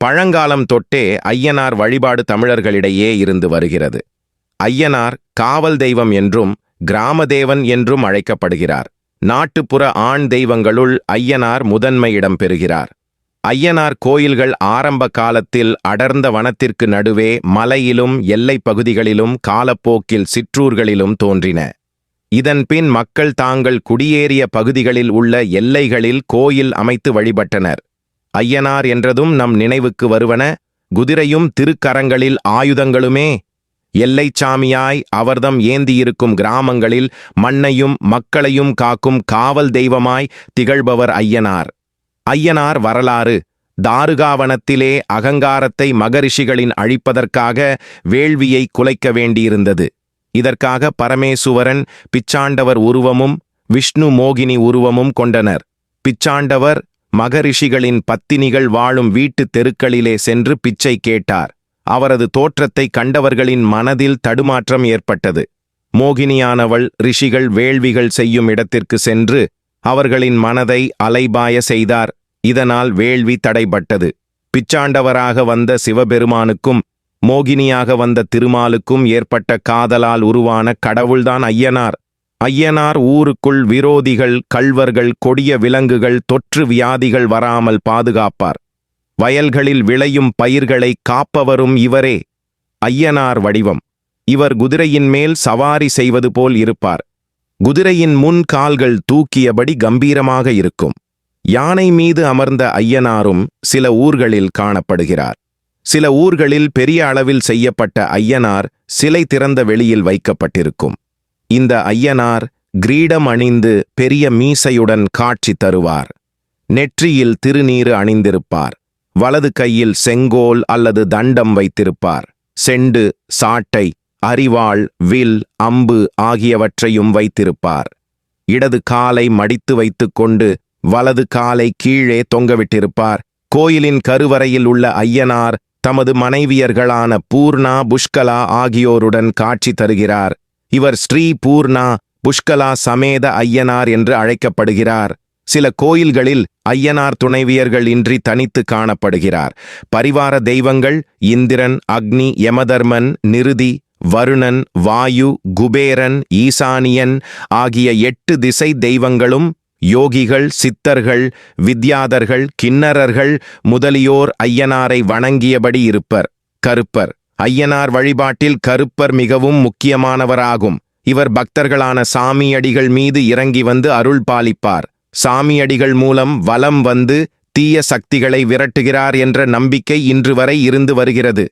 பழங்காலம் தொட்டே ஐயனார் வழிபாடு தமிழர்களிடையே இருந்து வருகிறது. ஐயனார் காவல் தெய்வம் என்றும் கிராம தேவன் என்றும் அழைக்கப்படுகிறார். நாட்டுப்புற ஆண் தெய்வங்களுள் ஐயனார் முதன்மை இடம் பெறுகிறார். ஐயனார் கோயில்கள் ஆரம்ப காலத்தில் அடர்ந்த வனத்திற்கு நடுவே மலையிலும் எல்லைப் பகுதிகளிலும் காலப்போக்கில் சிற்றூர்களிலும் தோன்றின. இதன்பின் மக்கள் தாங்கள் குடியேறிய பகுதிகளில் உள்ள எல்லைகளில் கோயில் அமைத்து வழிபட்டனர். ஐயனார் என்றதும் நம் நினைவுக்கு வருவன. குதிரையும் திருக்கரங்களில் ஆயுதங்களுமே. எல்லைச்சாமியாய் அவர்தம் ஏந்தியிருக்கும் கிராமங்களில் மண்ணையும் மக்களையும் காக்கும் காவல் தெய்வமாய் திகழ்பவர் ஐயனார். ஐயனார் வரலாறு. தாருகாவனத்திலே அகங்காரத்தை மகரிஷிகளின் அழிப்பதற்காக வேள்வியை குலைக்க வேண்டியிருந்தது. இதற்காக பரமேசுவரன் பிச்சாண்டவர் உருவமும் விஷ்ணு மோகினி உருவமும் கொண்டனர். பிச்சாண்டவர் மகரிஷிகளின் பத்தினிகள் வாழும் வீட்டுத் தெருக்களிலே சென்று பிச்சை கேட்டார். அவரது தோற்றத்தை கண்டவர்களின் மனதில் தடுமாற்றம் ஏற்பட்டது. மோகினியானவள் ரிஷிகள் வேள்விகள் செய்யும் இடத்திற்கு சென்று அவர்களின் மனதை அலைபாய செய்தார். இதனால் வேள்வி தடைபட்டது. பிச்சாண்டவராக வந்த சிவபெருமானுக்கும் மோகினியாக வந்த திருமாலுக்கும் ஏற்பட்ட காதலால் உருவான கடவுள்தான் ஐயனார். ஐயனார் ஊருக்குள் விரோதிகள் கள்வர்கள் கொடிய விலங்குகள் தொற்று வியாதிகள் வராமல் பாதுகாப்பார். வயல்களில் விளையும் பயிர்களை காப்பவரும் இவரே. ஐயனார் வடிவம். இவர் குதிரையின் மேல் சவாரி செய்வது போல் இருப்பார். குதிரையின் முன் கால்கள் தூக்கியபடி கம்பீரமாக இருக்கும். யானை மீது அமர்ந்த ஐயனாரும் சில ஊர்களில் காணப்படுகிறார். சில ஊர்களில் பெரிய அளவில் செய்யப்பட்ட ஐயனார் சிலை திறந்த வெளியில் வைக்கப்பட்டிருக்கும். இந்த ஐயனார் கிரீடம் அணிந்து பெரிய மீசையுடன் காட்சி தருவார். நெற்றியில் திருநீறு அணிந்திருப்பார். வலது கையில் செங்கோல் அல்லது தண்டம் வைத்திருப்பார். செண்டு சாட்டை அரிவாள் வில் அம்பு ஆகியவற்றையும் வைத்திருப்பார். இடது காலை மடித்து வைத்துக்கொண்டு வலது காலை கீழே தொங்கவிட்டிருப்பார். கோயிலின் கருவறையில் உள்ள ஐயனார் தமது மனைவியர்களான பூர்ணா புஷ்கலா ஆகியோருடன் காட்சி தருகிறார். இவர் ஸ்ரீ பூர்ணா புஷ்கலா சமேத ஐயனார் என்று அழைக்கப்படுகிறார். சில கோயில்களில் ஐயனார் துணைவியர்கள் இன்றி தனித்து காணப்படுகிறார். பரிவார தெய்வங்கள் இந்திரன் அக்னி யமதர்மன் நிருதி வருணன் வாயு குபேரன் ஈசானியன் ஆகிய எட்டு திசை தெய்வங்களும் யோகிகள் சித்தர்கள் வித்யாதர்கள் கிண்ணறர்கள் முதலியோர் ஐயனாரை வணங்கியபடி இருப்பர் கருப்பர். ஐயனார் வழிபாட்டில் கருப்பர் மிகவும் முக்கியமானவராகும். இவர் பக்தர்களான சாமியடிகள் மீது இறங்கி வந்து அருள் பாலிப்பார். சாமியடிகள் மூலம் வலம் வந்து தீய சக்திகளை விரட்டுகிறார் என்ற நம்பிக்கை இன்று வரை இருந்து வருகிறது.